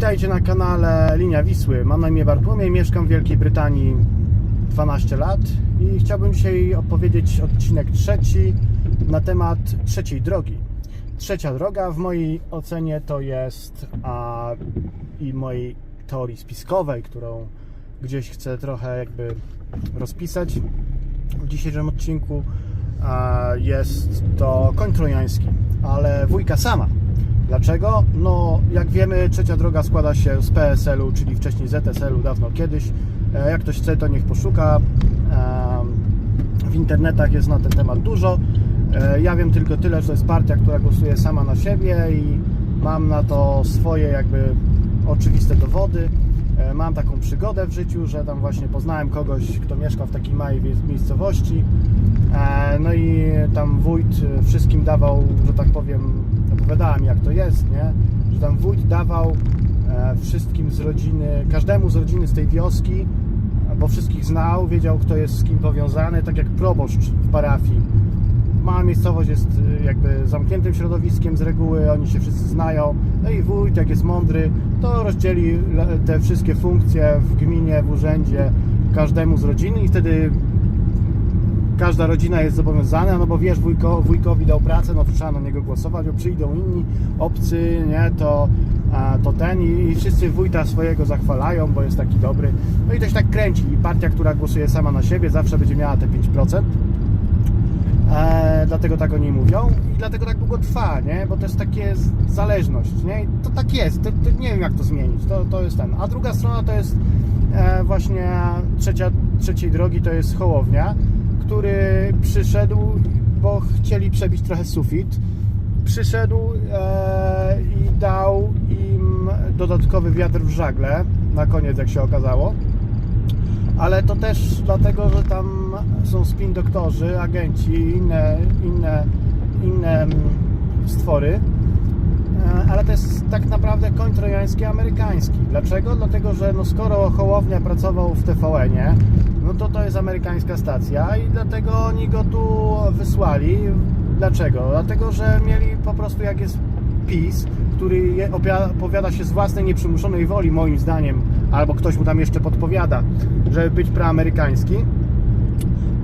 na kanale Linia Wisły. Mam na imię Bartłomiej, mieszkam w Wielkiej Brytanii 12 lat i chciałbym dzisiaj opowiedzieć odcinek trzeci na temat trzeciej drogi. Trzecia droga w mojej ocenie to jest a, i mojej teorii spiskowej, którą gdzieś chcę trochę jakby rozpisać w dzisiejszym odcinku a, jest to koń trojański, ale wujka sama. Dlaczego? No, jak wiemy, trzecia droga składa się z PSL-u, czyli wcześniej ZSL-u, dawno kiedyś. E, Jak ktoś chce, to niech poszuka. W internetach jest na ten temat dużo. E, Ja wiem tylko tyle, że to jest partia, która głosuje sama na siebie i mam na to swoje jakby oczywiste dowody. E, Mam taką przygodę w życiu, że tam właśnie poznałem kogoś, kto mieszka w takiej małej miejscowości. No i tam wójt wszystkim dawał, że tak powiem, opowiadała mi jak to jest, nie? Że tam wójt dawał e, wszystkim z rodziny, każdemu z rodziny z tej wioski, bo wszystkich znał, wiedział kto jest z kim powiązany, tak jak proboszcz w parafii. Mała miejscowość jest y, jakby zamkniętym środowiskiem z reguły, oni się wszyscy znają. No i wójt, jak jest mądry, to rozdzieli te wszystkie funkcje w gminie, w urzędzie każdemu z rodziny i wtedy każda rodzina jest zobowiązana, no bo wiesz, wujko, wujkowi dał pracę, no to trzeba na niego głosować, bo przyjdą inni obcy, nie, to, a, to ten i, i wszyscy wójta swojego zachwalają, bo jest taki dobry. No i to się tak kręci i partia, która głosuje sama na siebie, zawsze będzie miała te 5%. E, dlatego tak o niej mówią i dlatego tak długo trwa, nie? Bo to jest takie zależność, nie? I to tak jest, to, to nie wiem jak to zmienić, to, to jest ten. A druga strona to jest e, właśnie trzecia, trzeciej drogi, to jest Hołownia, który przyszedł, bo chcieli przebić trochę sufit. Przyszedł e, i dał im dodatkowy wiatr w żagle, na koniec jak się okazało ale to też dlatego, że tam są spin doktorzy, agenci i inne, inne, inne stwory. Ale to jest tak naprawdę koń trojański amerykański. Dlaczego? Dlatego, że no skoro Hołownia pracował w TVN-ie, no to to jest amerykańska stacja i dlatego oni go tu wysłali. Dlaczego? Dlatego, że mieli po prostu jak jest PiS, który opowiada się z własnej nieprzymuszonej woli, moim zdaniem, albo ktoś mu tam jeszcze podpowiada, żeby być proamerykański.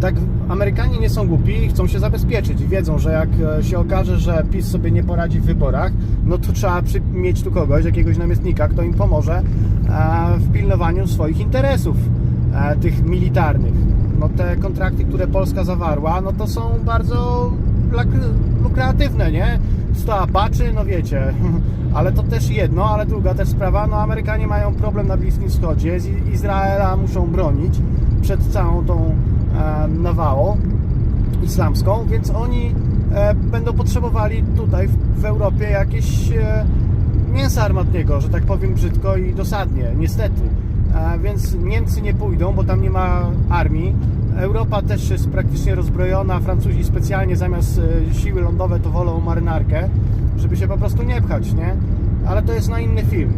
Tak, Amerykanie nie są głupi i chcą się zabezpieczyć. Wiedzą, że jak e, się okaże, że PiS sobie nie poradzi w wyborach, no to trzeba mieć tu kogoś, jakiegoś namiestnika, kto im pomoże e, w pilnowaniu swoich interesów, e, tych militarnych. No te kontrakty, które Polska zawarła, no to są bardzo lukratywne, nie? 100 apaczy, no wiecie, ale to też jedno, ale druga też sprawa, no Amerykanie mają problem na Bliskim Wschodzie, Izraela muszą bronić przed całą tą nawałą islamską, więc oni e, będą potrzebowali tutaj w, Europie jakieś e, mięsa armatniego, że tak powiem brzydko i dosadnie, niestety. E, więc Niemcy nie pójdą, bo tam nie ma armii. Europa też jest praktycznie rozbrojona. Francuzi specjalnie zamiast e, siły lądowe to wolą marynarkę, żeby się po prostu nie pchać, nie? Ale to jest na inny film.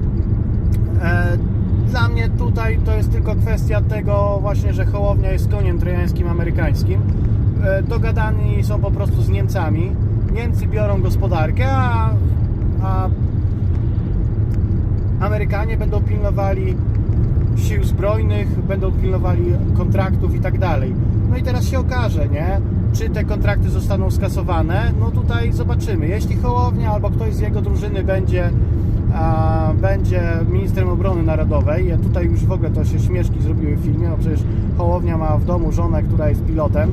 Tutaj to jest tylko kwestia tego właśnie, że Hołownia jest koniem trojańskim amerykańskim. E, Dogadani są po prostu z Niemcami. Niemcy biorą gospodarkę, a, a Amerykanie będą pilnowali sił zbrojnych, będą pilnowali kontraktów i tak dalej. No i teraz się okaże, nie? Czy te kontrakty zostaną skasowane? No tutaj zobaczymy. Jeśli Hołownia albo ktoś z jego drużyny będzie, będzie ministrem obrony narodowej, ja tutaj już w ogóle to się śmieszki zrobiły w filmie, no przecież Hołownia ma w domu żonę, która jest pilotem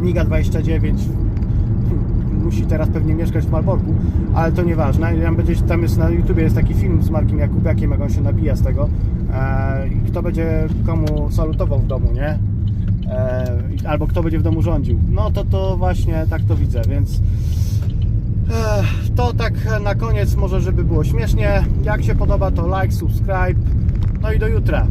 MIGA 29 musi teraz pewnie mieszkać w Malborku, ale to nieważne. Tam, będzie, tam jest na YouTubie jest taki film z Markiem Jakubiakiem, jak on się nabija z tego. E, i kto będzie komu salutował w domu, nie? E, albo kto będzie w domu rządził. No to to właśnie tak to widzę, więc to tak na koniec może, żeby było śmiesznie. Jak się podoba, to like, subscribe. No i do jutra.